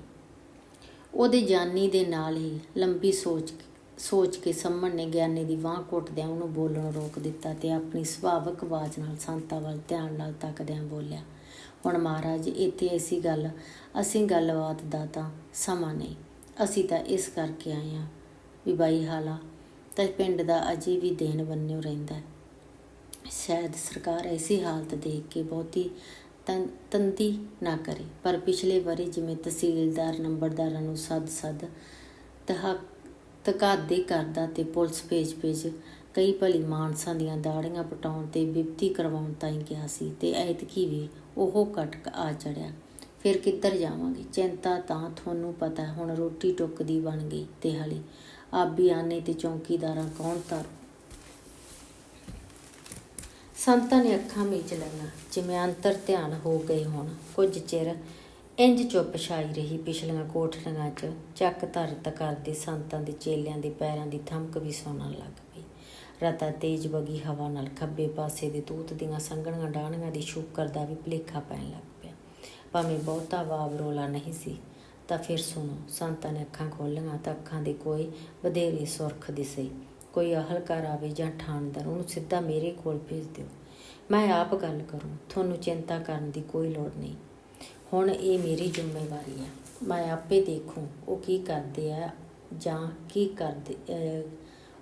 [SPEAKER 1] ਉਹਦੇ ਜਾਨੀ ਦੇ ਨਾਲ ਹੀ ਲੰਬੀ ਸੋਚ ਸੋਚ ਕੇ ਸੰਮਣ ਨੇ ਗਿਆਨੀ ਦੀ ਬਾਹ ਘੁੱਟਦਿਆਂ ਉਹਨੂੰ ਬੋਲਣ ਰੋਕ ਦਿੱਤਾ ਤੇ ਆਪਣੀ ਸੁਭਾਵਕ ਆਵਾਜ਼ ਨਾਲ ਸੰਤਾ ਵੱਲ ਧਿਆਨ ਨਾਲ ਤੱਕਦਿਆਂ ਬੋਲਿਆ, ਹੁਣ ਮਹਾਰਾਜ ਇੱਥੇ ਐਸੀ ਗੱਲ, ਅਸੀਂ ਗੱਲਬਾਤ ਦਾ ਤਾਂ ਸਮਾਂ ਨਹੀਂ। ਅਸੀਂ ਤਾਂ ਇਸ ਕਰਕੇ ਆਏ ਹਾਂ ਵੀ ਬਾਈ ਹਾਲਾ, ਤਾਂ ਪਿੰਡ ਦਾ ਅਜੇ ਵੀ ਦੇਣ ਬੰਨਿਓ ਰਹਿੰਦਾ ਹੈ। ਸ਼ਾਇਦ ਸਰਕਾਰ ਐਸੀ ਹਾਲਤ ਦੇਖ ਕੇ ਬਹੁਤੀ ਤੰ- ਤੰਦੀ ਨਾ ਕਰੇ, ਪਰ ਪਿਛਲੇ ਵਾਰੀ ਜਿਵੇਂ ਤਹਿਸੀਲਦਾਰ, ਨੰਬਰਦਾਰਾਂ ਨੂੰ ਸੱਦ ਸੱਦ ਤਹਾ ਤਕਾਦੇ ਕਰਦਾ ਤੇ ਪੁਲਿਸ ਭੇਜ ਭੇਜ ਕਈ ਭਲੀ ਮਾਨਸਾਂ ਦੀਆਂ ਦਾੜੀਆਂ ਪਟਾਉਣ ਤੇ ਬਿਪਤੀ ਕਰਵਾਉਣ ਤਾਈਂ ਗਿਆ ਸੀ ਤੇ ਐਤਕੀ ਵੀ ਉਹ ਕਟਕ ਆ ਚੜਿਆ। ਫਿਰ ਕਿੱਧਰ ਜਾਵਾਂਗੇ? ਚਿੰਤਾ ਤਾਂ ਤੁਹਾਨੂੰ ਪਤਾ ਹੁਣ ਰੋਟੀ ਟੁੱਕ ਦੀ ਬਣ ਗਈ ਤੇ ਹਲੇ। ਆਬੀ ਆਨੇ ਤੇ ਚੌਂਕੀਦਾਰਾਂ ਕੌਣ ਤਾਰੂ ਸੰਤਾਂ ਨੇ ਅੱਖਾਂ ਮੀਚ ਲਈਆਂ, ਜਿਵੇਂ ਅੰਤਰ ਧਿਆਨ ਹੋ ਗਏ ਹੋਣ। ਕੁਝ ਚਿਰ ਇੰਜ ਚੁੱਪ ਛਾਈ ਰਹੀ ਪਿਛਲੀਆਂ ਕੋਠੜੀਆਂ 'ਚ, ਚੱਕ ਧਰਤ ਕਰਦੇ ਸੰਤਾਂ ਦੇ ਚੇਲਿਆਂ ਦੇ ਪੈਰਾਂ ਦੀ ਥਮਕ ਵੀ ਸੁਣਨ ਲੱਗ ਪਈ। ਰਤਾ ਤੇਜ਼ ਬਗੀ ਹਵਾ ਨਾਲ ਖੱਬੇ ਪਾਸੇ ਦੇ ਤੂਤ ਦੀਆਂ ਸੰਘਣੀਆਂ ਡਾਹਣੀਆਂ ਦੀ ਸ਼ੂਕਰ ਦਾ ਵੀ ਭਲੇਖਾ ਪੈਣ ਲੱਗ ਪਿਆ। ਭਾਵੇਂ ਬਹੁਤਾ ਵਾਵ ਰੋਲਾ ਨਹੀਂ ਸੀ, ਤਾਂ ਫਿਰ ਸੁਣੋ, ਸੰਤਾਂ ਨੇ ਅੱਖਾਂ ਖੋਲੀਆਂ ਤਾਂ ਅੱਖਾਂ ਦੇ ਕੋਈ ਵਧੇਰੇ ਸੁਰਖ ਦਿਸੇ। ਕੋਈ ਅਹਲਕਾਰ ਆਵੇ ਜਾਂ ਠਾਣਦਾਰ, ਉਹਨੂੰ ਸਿੱਧਾ ਮੇਰੇ ਕੋਲ ਭੇਜ ਦਿਓ। ਮੈਂ ਆਪ ਗੱਲ ਕਰੂੰ, ਤੁਹਾਨੂੰ ਚਿੰਤਾ ਕਰਨ ਦੀ ਕੋਈ ਲੋੜ ਨਹੀਂ। ਹੁਣ ਇਹ ਮੇਰੀ ਜ਼ਿੰਮੇਵਾਰੀ ਹੈ। ਮੈਂ ਆਪੇ ਦੇਖੂੰ ਉਹ ਕੀ ਕਰਦੇ ਆ ਜਾਂ ਕੀ ਕਰਦੇ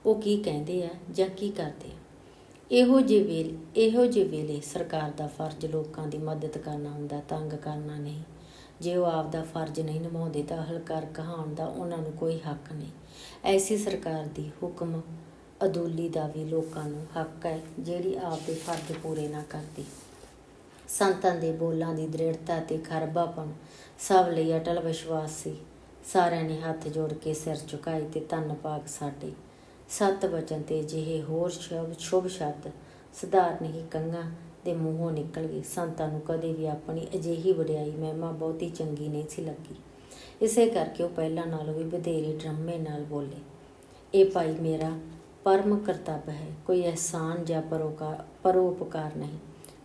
[SPEAKER 1] ਉਹ ਕੀ ਕਹਿੰਦੇ ਆ ਜਾਂ ਕੀ ਕਰਦੇ ਆ। ਇਹੋ ਜਿਹੇ ਵੇਲੇ, ਇਹੋ ਜਿਹੇ ਵੇਲੇ ਸਰਕਾਰ ਦਾ ਫਰਜ਼ ਲੋਕਾਂ ਦੀ ਮਦਦ ਕਰਨਾ ਹੁੰਦਾ, ਤੰਗ ਕਰਨਾ ਨਹੀਂ। ਜੇ ਉਹ ਆਪ ਦਾ ਫਰਜ਼ ਨਹੀਂ ਨਿਭਾਉਂਦੇ ਤਾਂ ਹਲਕਾਰ ਕਹਾਉਣ ਦਾ ਉਹਨਾਂ ਨੂੰ ਕੋਈ ਹੱਕ ਨਹੀਂ। ਐਸੀ ਸਰਕਾਰ ਦੀ ਹੁਕਮ ਅਦੂਲੀ ਦਾ ਵੀ ਲੋਕਾਂ ਨੂੰ ਹੱਕ ਹੈ ਜਿਹੜੀ ਆਪ ਦੇ ਫਰਜ਼ ਪੂਰੇ ਨਾ ਕਰਦੀ। ਸੰਤਾਂ ਦੇ ਬੋਲਾਂ ਦੀ ਦ੍ਰਿੜਤਾ ਤੇ ਖਰਬਾਪਣ ਸਭ ਲਈ ਅਟਲ ਵਿਸ਼ਵਾਸ ਸੀ। ਸਾਰਿਆਂ ਨੇ ਹੱਥ ਜੋੜ ਕੇ ਸਿਰ ਝੁਕਾਏ ਤੇ ਧੰਨ ਪਾਕ ਸਾਡੇ। ਸਤ ਵਚਨ ਤੇ ਜਿਹੇ ਹੋਰ ਸ਼ਬਦ, ਸ਼ੁਭ ਸ਼ਬਦ ਸਧਾਰਨ ਹੀ ਕੰਗਾਂ ਦੇ ਮੂੰਹੋਂ ਨਿਕਲ ਗਏ। ਸੰਤਾਂ ਨੂੰ ਕਦੇ ਵੀ ਆਪਣੀ ਅਜਿਹੀ ਵਡਿਆਈ ਮਹਿਮਾ ਬਹੁਤੀ ਚੰਗੀ ਨਹੀਂ ਸੀ ਲੱਗੀ। ਇਸੇ ਕਰਕੇ ਉਹ ਪਹਿਲਾਂ ਨਾਲੋਂ ਵੀ ਵਧੇਰੇ ਡਰਮੇ ਨਾਲ ਬੋਲੇ। ਇਹ ਭਾਈ ਮੇਰਾ ਪਰਮ ਕਰਤੱਵ ਹੈ। ਕੋਈ ਅਹਿਸਾਨ ਜਾਂ ਪਰੋਕਾਰ ਪਰੋਪਕਾਰ ਨਹੀਂ।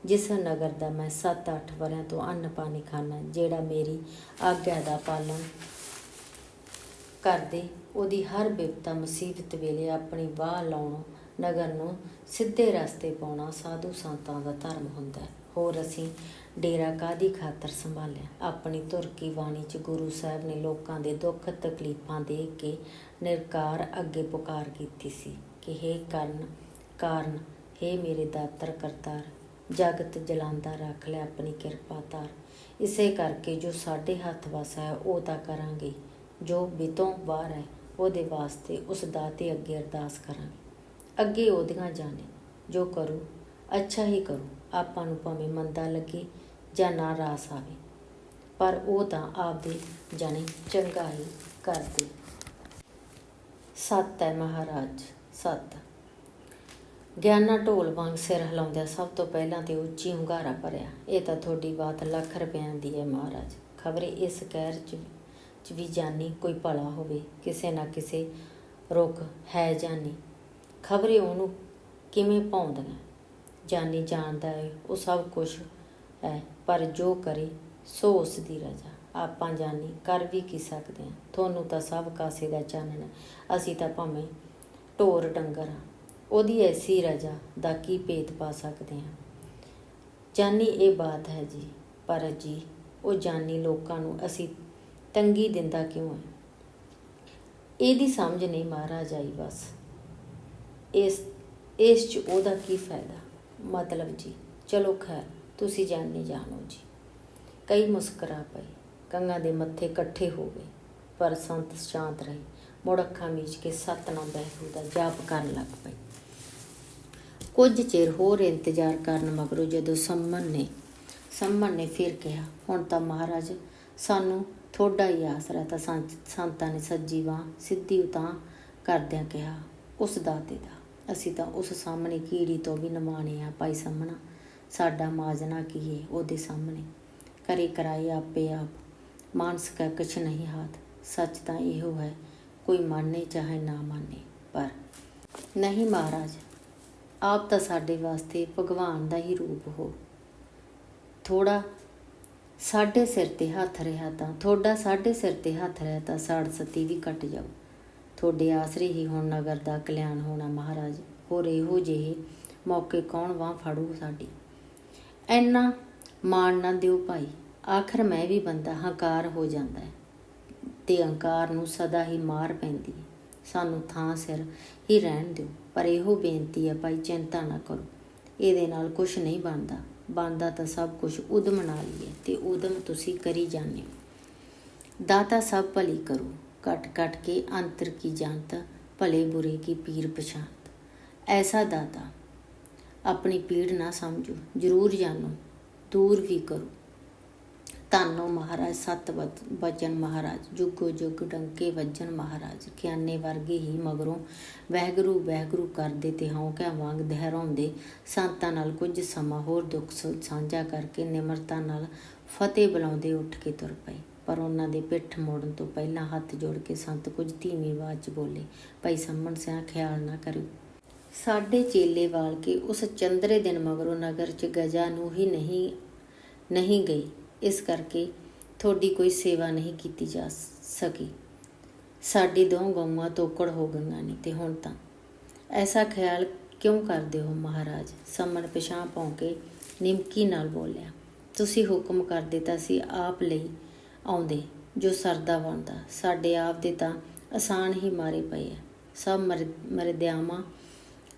[SPEAKER 1] ਜਿਸ ਨਗਰ ਦਾ ਮੈਂ 7-8 ਵਰਿਆਂ ਤੋਂ ਅੰਨ ਪਾਣੀ ਖਾਣਾ ਜਿਹੜਾ ਮੇਰੀ ਆਗਿਆ ਦਾ ਪਾਲਣ ਕਰਦੇ, ਉਹਦੀ ਹਰ ਬਿਪਤਾ ਮੁਸੀਬਤ ਵੇਲੇ ਆਪਣੀ ਵਾਹ ਲਾਉਣੋਂ, ਨਗਰ ਨੂੰ ਸਿੱਧੇ ਰਸਤੇ ਪਾਉਣਾ ਸਾਧੂ ਸੰਤਾਂ ਦਾ ਧਰਮ ਹੁੰਦਾ ਹੈ। ਹੋਰ ਅਸੀਂ ਡੇਰਾ ਕਾਦੀ ਖਾਤਰ ਸੰਭਾਲਿਆ? ਆਪਣੀ ਤੁਰਕੀ ਬਾਣੀ ਚ ਗੁਰੂ ਸਾਹਿਬ ਨੇ ਲੋਕਾਂ ਦੇ ਦੁੱਖ ਤਕਲੀਫਾਂ ਦੇਖ ਕੇ ਨਿਰਕਾਰ ਅੱਗੇ ਪੁਕਾਰ ਕੀਤੀ ਸੀ ਕਿ हे ਕਰਨ ਕਾਰਨ हे ਮੇਰੇ ਦਾਤਰ ਕਰਤਾਰ ਜਗਤ ਜਲਾਂਦਾ ਰੱਖ ਲੈ ਆਪਣੀ ਕਿਰਪਾ ਧਾਰ। ਇਸੇ ਕਰਕੇ ਜੋ ਸਾਡੇ ਹੱਥ ਵਸ ਹੈ, ਉਹ ਤਾਂ ਕਰਾਂਗੇ। ਜੋ ਬਿਤੋਂ ਬਾਹਰ ਹੈ, ਉਹਦੇ ਵਾਸਤੇ ਉਸ ਦਾਤੇ ਅੱਗੇ ਅਰਦਾਸ ਕਰਾਂਗੇ। ਅੱਗੇ ਉਹਦੀਆਂ ਜਾਣੇ ਜੋ ਕਰੂ, ਅੱਛਾ ਹੀ ਕਰੂ। ਆਪਾਂ ਨੂੰ ਭਾਵੇਂ ਮੰਦਾ ਲੱਗੇ ਜਾਂ ਨਾ ਰਾਸ ਆਵੇ। ਪਰ ਉਹ ਤਾਂ ਆਪਦੇ ਜਾਣੇ ਚੰਗਾ ਹੀ ਕਰਦੇ। ਸਤ ਹੈ ਮਹਾਰਾਜ, ਸਤ। ਗਿਆਨਾ ਢੋਲ ਵਾਂਗ ਸਿਰ ਹਿਲਾਉਂਦਿਆਂ ਸਭ ਤੋਂ ਪਹਿਲਾਂ ਤੇ ਉੱਚੀ ਹੁੰਗਾਰਾ ਭਰਿਆ। ਇਹ ਤਾਂ ਤੁਹਾਡੀ ਬਾਤ ਲੱਖ ਰੁਪਿਆਂ ਦੀ ਹੈ ਮਹਾਰਾਜ। ਖਬਰੇ ਇਸ ਕਹਿਰ ਚ ਚ ਵੀ ਜਾਨੀ ਕੋਈ ਭਲਾ ਹੋਵੇ, ਕਿਸੇ ਨਾ ਕਿਸੇ ਰੁੱਖ ਹੈ ਜਾਨੀ। ਖਬਰੇ ਉਹਨੂੰ ਕਿਵੇਂ ਪਾਉਂਦੀਆਂ ਜਾਨੀ ਜਾਣਦਾ ਹੈ, ਉਹ ਸਭ ਕੁਝ ਹੈ, ਪਰ ਜੋ ਕਰੇ, ਸੋ ਉਸ ਦੀ ਰਜ਼ਾ। ਆਪਾਂ ਜਾਨੀ ਕਰ ਵੀ ਕੀ ਸਕਦੇ ਹਾਂ? ਤੁਹਾਨੂੰ ਤਾਂ ਸਭ ਕਾਸੇ ਦਾ ਚਾਨਣ ਅਸੀਂ ਤਾਂ ਭਾਵੇਂ ਢੋਰ ਡੰਗਰ ਹਾਂ। ਉਹਦੀ ਐਸੀ ਰਜ਼ਾ ਦਾ ਕੀ ਭੇਤ ਪਾ ਸਕਦੇ ਹਾਂ? ਜਾਨੀ ਇਹ ਬਾਤ ਹੈ ਜੀ ਪਰ ਜੀ, ਉਹ ਜਾਨੀ ਲੋਕਾਂ ਨੂੰ ਅਸੀਂ ਤੰਗੀ ਦਿੰਦਾ ਕਿਉਂ ਹੈ? ਇਹਦੀ ਸਮਝ ਨਹੀਂ ਮਹਾਰਾਜ ਆਈ ਬਸ। ਇਸ ਇਸ ਚ ਉਹਦਾ ਕੀ ਫਾਇਦਾ? ਮਤਲਬ ਜੀ, ਚਲੋ ਖੈਰ, ਤੁਸੀਂ ਜਾਣੇ ਜਾਣੋ ਜੀ। ਕਈ ਮੁਸਕਰਾ ਪਏ ਕੰਗਾਂ ਦੇ ਮੱਥੇ ਇਕੱਠੇ ਹੋ ਗਏ, ਪਰ ਸੰਤ ਸ਼ਾਂਤ ਰਹੇ। ਮੁੜ ਅੱਖਾਂ ਮੀਚ ਕੇ ਸਤਨਾਮ ਬਹਿਰੂ ਦਾ ਜਾਪ ਕਰਨ ਲੱਗ ਪਈ ਕੁਝ ਚਿਰ ਹੋਰ ਇੰਤਜ਼ਾਰ ਕਰਨ ਮਗਰੋਂ ਜਦੋਂ ਸੰਮਨ ਨੇ ਸੰਮਨ ਨੇ ਫਿਰ ਕਿਹਾ, ਹੁਣ ਤਾਂ ਮਹਾਰਾਜ, ਸਾਨੂੰ ਥੋੜਾ ਹੀ ਆਸਰਾ ਤਾਂ ਸੰਤਾਂ ਨੇ ਸੱਜੀ ਬਾਂਹ ਸਿੱਧੀ ਉਤਾਂ ਕਰਦਿਆਂ ਕਿਹਾ, ਉਸ ਦਾਤੇ ਦਾ, ਅਸੀਂ ਤਾਂ ਉਸ ਸਾਹਮਣੇ ਕੀੜੀ ਤੋਂ ਵੀ ਨਮਾਣੇ ਆ ਭਾਈ ਸਾਹਮਣਾ ਸਾਡਾ ਮਾਜਨਾ ਕੀ ਹੈ ਉਹਦੇ ਸਾਹਮਣੇ? ਕਰੇ ਕਰਾਏ ਆਪੇ ਆਪ, ਮਾਨਸ ਕਾ ਕੁਛ ਨਹੀਂ ਹਾਥ, ਸੱਚ ਤਾਂ ਇਹੋ ਹੈ ਕੋਈ ਮੰਨੇ ਚਾਹੇ ਨਾ ਮੰਨੇ, ਪਰ ਨਹੀਂ ਮਹਾਰਾਜ, ਆਪ ਤਾਂ ਸਾਡੇ ਵਾਸਤੇ ਭਗਵਾਨ ਦਾ ਹੀ ਰੂਪ ਹੋ। ਥੋੜਾ ਸਾਡੇ ਸਿਰ ਤੇ ਹੱਥ ਰਿਹਾ ਤਾਂ ਤੁਹਾਡਾ ਸਾਡੇ ਸਿਰ ਤੇ ਹੱਥ ਰਿਹਾ ਤਾਂ ਸਾੜ ਸਤੀ ਵੀ ਕੱਟ ਜਾਓ ਤੁਹਾਡੇ ਆਸਰੇ ਹੀ ਹੁਣ ਨਗਰ ਦਾ ਕਲਿਆਣ ਹੋਣਾ ਮਹਾਰਾਜ, ਹੋਰ ਇਹੋ ਜਿਹੇ ਮੌਕੇ ਕੌਣ ਵਾਂ ਫੜੂ ਸਾਡੀ? ਐਨਾ ਮਾਣ ਨਾ ਦਿਓ ਭਾਈ, ਆਖਰ ਮੈਂ ਵੀ ਬੰਦਾ ਹੰਕਾਰ ਹੋ ਜਾਂਦਾ ਹੈ। ਤੇ ਹੰਕਾਰ ਨੂੰ ਸਦਾ ਹੀ ਮਾਰ ਪੈਂਦੀ ਹੈ। ਸਾਨੂੰ ਥਾਂ ਸਿਰ ਹੀ ਰਹਿਣ ਦਿਓ, ਪਰ ਇਹੋ ਬੇਨਤੀ ਹੈ ਭਾਈ, ਚਿੰਤਾ ਨਾ ਕਰੋ। ਇਹਦੇ ਨਾਲ ਕੁਝ ਨਹੀਂ ਬਣਦਾ। ਬਣਦਾ ਤਾਂ ਸਭ ਕੁਝ ਉਦਮ ਨਾਲ ਹੀ ਹੈ ਤੇ ਉਦਮ ਤੁਸੀਂ ਕਰੀ ਜਾਂਦੇ ਹੋ। ਦਾਤਾ ਸਭ ਭਲੀ ਕਰੋ। ਕਟ ਕਟ ਕੇ ਅੰਤਰ ਕੀ ਜਾਣਤ ਭਲੇ ਬੁਰੇ ਕੀ ਪੀਰ ਪਛਾਨਤ ਐਸਾ ਦਾਤਾ, ਆਪਣੀ ਪੀੜ ਨਾ ਸਮਝੋ। ਜਰੂਰ ਜਾਣੋ। ਦੂਰ ਵੀ ਕਰੋ। ਤਾਨੋ ਮਹਾਰਾਜ, ਸਤ ਵਤ- ਵਚਨ ਮਹਾਰਾਜ, ਜੁਗੋ ਜੁਗ ਡੰਕੇ ਵੱਜਣ ਮਹਾਰਾਜ ਕਿਆਨੇ ਵਰਗੇ ਹੀ ਮਗਰੋਂ ਵਹਿਗੁਰੂ ਵਹਿਗਰੂ ਕਰਦੇ ਤੇ ਹਉਕਾ ਵਾਂਗ ਦਹਿਰਾਉਂਦੇ। ਸੰਤਾਂ ਨਾਲ ਕੁਝ ਸਮਾਂ ਹੋਰ ਦੁੱਖ ਸਾਂਝਾ ਕਰਕੇ ਨਿਮਰਤਾ ਨਾਲ ਫਤਿਹ ਬੁਲਾਉਂਦੇ ਉੱਠ ਕੇ ਤੁਰ ਪਏ। ਪਰ ਉਹਨਾਂ ਦੇ ਪਿੱਠ ਮੋੜਨ ਤੋਂ ਪਹਿਲਾਂ ਹੱਥ ਜੋੜ ਕੇ ਸੰਤ ਕੁਝ ਧੀਮੀ ਆਵਾਜ਼ 'ਚ ਬੋਲੇ, ਭਾਈ ਸੰਮਣ ਸਿਆ, ਖਿਆਲ ਨਾ ਕਰਿਓ। ਸਾਡੇ ਚੇਲੇ ਵਾਲ ਕੇ ਉਸ ਚੰਦਰੇ ਦਿਨ ਮਗਰੋਂ ਨਗਰ 'ਚ ਗਜਾ ਨੂੰ ਹੀ ਨਹੀਂ ਨਹੀਂ ਗਈ। ਇਸ ਕਰਕੇ ਤੁਹਾਡੀ ਕੋਈ ਸੇਵਾ ਨਹੀਂ ਕੀਤੀ ਜਾ ਸਕੀ। ਸਾਡੀ ਦੋ ਗਊਆਂ ਤੋਕੜ ਹੋ ਗਈਆਂ ਨੇ ਤੇ ਹੁਣ ਤਾਂ। ਐਸਾ ਖਿਆਲ ਕਿਉਂ ਕਰਦੇ ਹੋ ਮਹਾਰਾਜ? ਸਮਣ ਪਿਛਾਂ ਪਾਉ ਕੇ ਨਿਮਕੀ ਨਾਲ ਬੋਲਿਆ, ਤੁਸੀਂ ਹੁਕਮ ਕਰਦੇ ਤਾਂ ਸੀ ਆਪ ਲਈ ਆਉਂਦੇ, ਜੋ ਸਰਦਾ ਬਣਦਾ। ਸਾਡੇ ਆਪ ਦੇ ਤਾਂ ਆਸਾਨ ਹੀ ਮਾਰੇ ਪਏ ਆ। ਸਭ ਮਰ, ਮਰਦਿਆਵਾਂ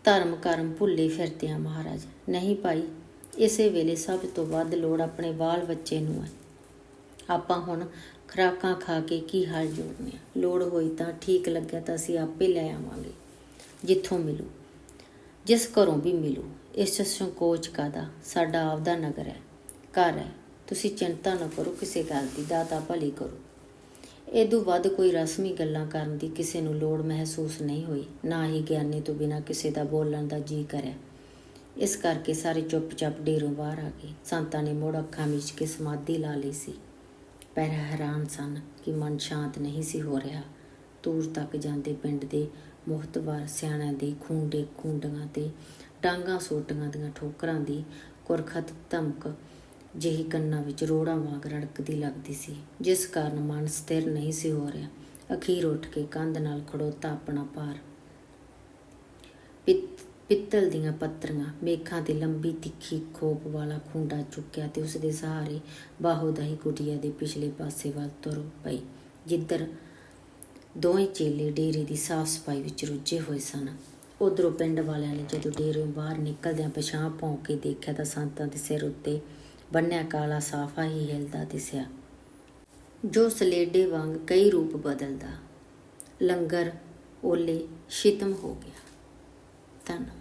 [SPEAKER 1] ਧਰਮ ਕਰਮ ਭੁੱਲੇ ਫਿਰਦੇ ਆ ਮਹਾਰਾਜ। ਨਹੀਂ ਭਾਈ ਇਸੇ ਵੇਲੇ ਸਭ ਤੋਂ ਵੱਧ ਲੋੜ ਆਪਣੇ ਬਾਲ ਬੱਚੇ ਨੂੰ ਹੈ। ਆਪਾਂ ਹੁਣ ਖਰਾਕਾਂ ਖਾ ਕੇ ਕੀ ਹਾਲ ਜੋੜਨੇ ਲੋੜ ਹੋਈ ਤਾਂ ਠੀਕ ਲੱਗਿਆ ਤਾਂ ਅਸੀਂ ਆਪੇ ਲੈ ਆਵਾਂਗੇ, ਜਿੱਥੋਂ ਮਿਲੂ, ਜਿਸ ਘਰੋਂ ਵੀ ਮਿਲੂ। ਇਸ ਸੰਕੋਚ ਕਾਦਾ ਸਾਡਾ ਆਪਦਾ ਨਗਰ ਹੈ, ਘਰ ਹੈ। ਤੁਸੀਂ ਚਿੰਤਾ ਨਾ ਕਰੋ ਕਿਸੇ ਗੱਲ ਦੀ, ਦਾਤਾ ਭਲੀ ਕਰੋ। ਇਦੋਂ ਵੱਧ ਕੋਈ ਰਸਮੀ ਗੱਲਾਂ ਕਰਨ ਦੀ ਕਿਸੇ ਨੂੰ ਲੋੜ ਮਹਿਸੂਸ ਨਹੀਂ ਹੋਈ, ਨਾ ਹੀ ਗਿਆਨੀ ਤੋਂ ਬਿਨਾ ਕਿਸੇ ਦਾ ਬੋਲਣ ਦਾ ਜੀ ਕਰਿਆ। ਇਸ ਕਰਕੇ ਸਾਰੇ ਚੁੱਪਚਾਪ ਡੇਰੋਂ ਬਾਹਰ ਆ ਗਏ। ਸੰਤਾਂ ਨੇ ਮੁੜ ਅੱਖਾਂ ਵਿੱਚ ਕੇ ਸਮਾਧੀ ਲਾ ਲਈ ਸੀ। ਪਰ ਹੈਰਾਨ ਸਨ ਕਿ ਮਨ ਸ਼ਾਂਤ ਨਹੀਂ ਸੀ ਹੋ ਰਿਹਾ। ਦੂਰ ਤੱਕ ਜਾਂਦੇ ਪਿੰਡ ਦੇ ਮੁਹਤਵਾਰ ਸਿਆਣਿਆਂ ਦੇ ਖੂੰਡੇ ਖੂੰਡੀਆਂ ਤੇ ਡਾਂਗਾ ਸੋਟੀਆਂ ਦੀਆਂ ਠੋਕਰਾਂ ਦੀ ਕੁਰਖਤ ਧਮਕ ਜਿਹੀ ਕੰਨਾਂ ਵਿੱਚ ਰੋੜਾਂ ਵਾਂਗ ਰੜਕਦੀ ਲੱਗਦੀ ਸੀ, ਜਿਸ ਕਾਰਨ ਮਨ ਸਥਿਰ ਨਹੀਂ ਸੀ ਹੋ ਰਿਹਾ। ਅਖੀਰ ਉੱਠ ਕੇ ਕੰਧ ਨਾਲ ਖੜੋਤਾ ਆਪਣਾ ਭਾਰ। ਪਿੱਤ- ਪਿੱਤਲ ਦੀਆਂ ਪੱਤਰੀਆਂ, ਮੇਖਾਂ ਤੇ ਲੰਬੀ ਤਿੱਖੀ ਖੋਪ ਵਾਲਾ ਖੁੰਡਾ ਚੁੱਕਿਆ ਤੇ ਉਸ ਦੇ ਸਹਾਰੇ ਬਾਹੋ ਦਾਈ ਕੁਟੀਆ ਦੇ ਪਿਛਲੇ ਪਾਸੇ ਵੱਲ ਤੁਰ ਪਈ, ਜਿੱਧਰ ਦੋਵੇਂ ਚੇਲੇ ਡੇਰੇ ਦੀ ਸਾਫ਼ ਸਫ਼ਾਈ ਵਿੱਚ ਰੁੱਝੇ ਹੋਏ ਸਨ। ਉਧਰੋਂ ਪਿੰਡ ਵਾਲਿਆਂ ਨੇ ਜਦੋਂ ਡੇਰੋਂ ਬਾਹਰ ਨਿਕਲਦਿਆਂ ਪਛਾਣ ਭੌਂਕ ਕੇ ਦੇਖਿਆ ਤਾਂ ਸੰਤਾਂ ਦੇ ਸਿਰ ਉੱਤੇ ਬੰਨਿਆ ਕਾਲਾ ਸਾਫਾ ਹੀ ਹਿਲਦਾ ਦਿਸਿਆ। ਜੋ ਸਲੇਡੇ ਵਾਂਗ ਕਈ ਰੂਪ ਬਦਲਦਾ। ਲੰਗਰ, ਓਲੇ ਸ਼ਿਤਮ ਹੋ ਗਿਆ। ਧੰਨਵਾਦ।